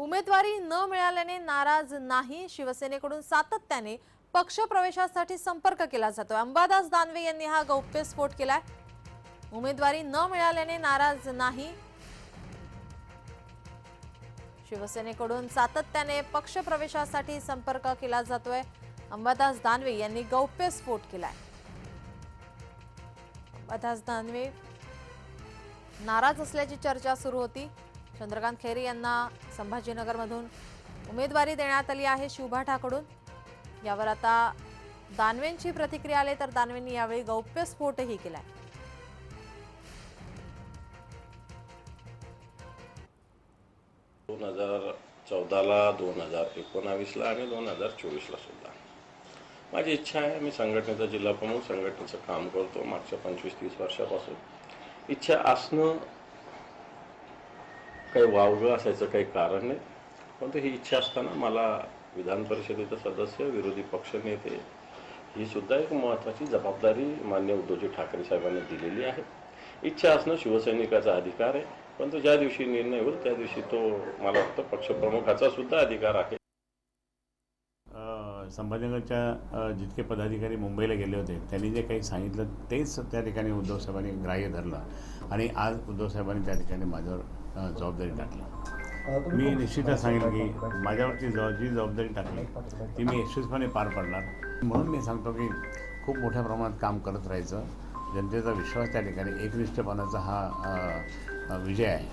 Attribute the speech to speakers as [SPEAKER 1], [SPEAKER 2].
[SPEAKER 1] उमेदवारी न मिळाल्याने नाराज नाही. शिवसेनेकडून सातत्याने पक्ष प्रवेशासाठी संपर्क केला जातो. अंबादास दानवे यांनी हा गौप्यस्फोट केलाय. उमेदवारी न मिळाल्याने नाराज नाही. शिवसेनेकडून सातत्याने पक्ष प्रवेशासाठी संपर्क केला जातोय. अंबादास दानवे यांनी गौप्यस्फोट केलाय. अंबादास दानवे नाराज असल्याची चर्चा सुरू होती. चंद्रकांत खैरे यांना संभाजीनगरमधून उमेदवारी देण्यात आली आहे शिवभाठाकडून यावर आता दानवेंची प्रतिक्रिया आली तर दानवेंनी यावेळी गौप्यस्फोटही केलाय.
[SPEAKER 2] दोन हजार चौदाला दोन हजार एकोणावीसला आणि दोन हजार चोवीसला सुद्धा. माझी इच्छा आहे मी संघटनेचा जिल्हा प्रमुख संघटनेचं काम करतो मागच्या पंचवीस तीस वर्षापासून. इच्छा असणं काही वावगं असायचं काही कारण नाही. परंतु ही इच्छा असताना मला विधान परिषदेचं सदस्य विरोधी पक्षनेते ही सुद्धा एक महत्त्वाची जबाबदारी मान्य उद्धवजी ठाकरे साहेबांनी दिलेली आहे. इच्छा असणं शिवसैनिकाचा अधिकार आहे. परंतु ज्या दिवशी निर्णय होईल त्या दिवशी तो मला वाटतं पक्षप्रमुखाचा सुद्धा अधिकार आहे.
[SPEAKER 3] संभाजीनगरच्या जितके पदाधिकारी मुंबईला गेले होते त्यांनी जे काही सांगितलं तेच त्या ठिकाणी उद्धव साहेबांनी ग्राह्य धरलं आणि आज उद्धव साहेबांनी त्या ठिकाणी माझ्यावर जबाबदारी टाकली. मी निश्चितच सांगेन की माझ्यावरची जबाब जी जबाबदारी टाकली ती मी यशस्वीपणे पार पाडणार. म्हणून मी सांगतो की खूप मोठ्या प्रमाणात काम करत राहायचं. जनतेचा विश्वास त्या ठिकाणी एकनिष्ठपणाचा हा विजय आहे.